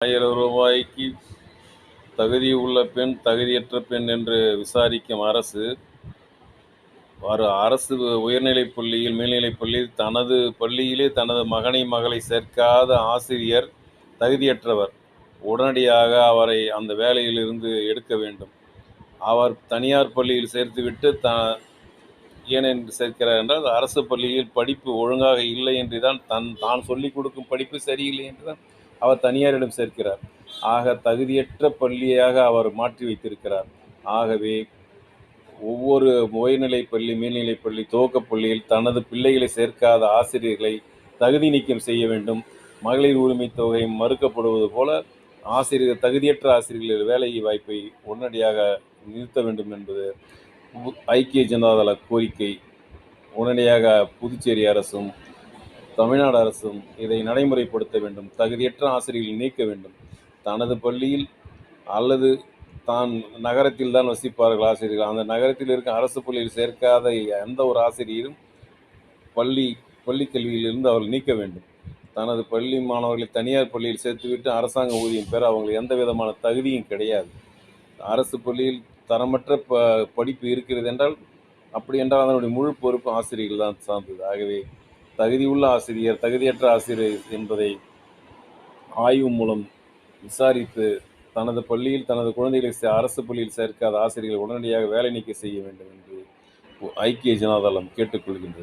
ஆயிரம் ரூபாய்க்கு தகுதி உள்ள பெண் தகுதியற்ற பெண் என்று விசாரிக்கும் அரசு ஒரு அரசு உயர்நிலைப் பள்ளியில் மேல்நிலைப் பள்ளியில் தனது பள்ளியிலே தனது மகனை மகளை சேர்க்காத ஆசிரியர் தகுதியற்றவர். உடனடியாக அவரை அந்த வேலையிலிருந்து எடுக்க வேண்டும். அவர் தனியார் பள்ளியில் சேர்த்துவிட்டு த ஏன் என்று சேர்க்கிறார் என்றால் அரசு பள்ளியில் படிப்பு ஒழுங்காக இல்லை என்று தான் தன் தான் சொல்லிக் கொடுக்கும் படிப்பு சரியில்லை என்று தான் அவர் தனியாரிடம் சேர்க்கிறார். ஆக தகுதியற்ற பள்ளியாக அவர் மாற்றி வைத்திருக்கிறார். ஆகவே ஒவ்வொரு உயர்நிலைப் பள்ளி மேல்நிலைப் பள்ளி துவக்கப் பள்ளியில் தனது பிள்ளைகளை சேர்க்காத ஆசிரியர்களை தகுதி நீக்கம் செய்ய வேண்டும். மகளிர் உரிமை தொகை மறுக்கப்படுவது போல ஆசிரியர் தகுதியற்ற ஆசிரியர்கள் வேலை வாய்ப்பை உடனடியாக நிறுத்த வேண்டும் என்பது ஐக்கிய ஜனதாதள கோரிக்கை. உடனடியாக புதுச்சேரி அரசும் தமிழ்நாடு அரசும் இதை நடைமுறைப்படுத்த வேண்டும் தகுதியற்ற ஆசிரியர்களை நீக்க வேண்டும். தனது பள்ளியில் அல்லது தான் நகரத்தில் தான் வசிப்பார்கள் ஆசிரியர்கள். அந்த நகரத்தில் இருக்க அரசு பள்ளியில் சேர்க்காத எந்த ஒரு ஆசிரியரும் பள்ளி பள்ளிக்கல்வியிலிருந்து அவர்கள் நீக்க வேண்டும். தனது பள்ளி மாணவர்களை தனியார் பள்ளியில் சேர்த்துவிட்டு அரசாங்க ஊதியம் பெற அவங்களுக்கு எந்த விதமான தகுதியும் கிடையாது. அரசு பள்ளியில் தரமற்ற ப படிப்பு இருக்கிறது என்றால் அப்படி என்றால் அதனுடைய முழு பொறுப்பு ஆசிரியர்கள் தான் சார்ந்தது. ஆகவே தகுதியுள்ள ஆசிரியர் தகுதியற்ற ஆசிரியர் என்பதை ஆய்வு மூலம் விசாரித்து தனது பள்ளியில் தனது குழந்தைகளை சே- அரசு பள்ளியில் சேர்க்காத ஆசிரியர்கள் உடனடியாக வேலை நீக்கம் செய்ய வேண்டும் என்று ஐக்கிய ஜனதாதளம் கேட்டுக்கொள்கின்றது.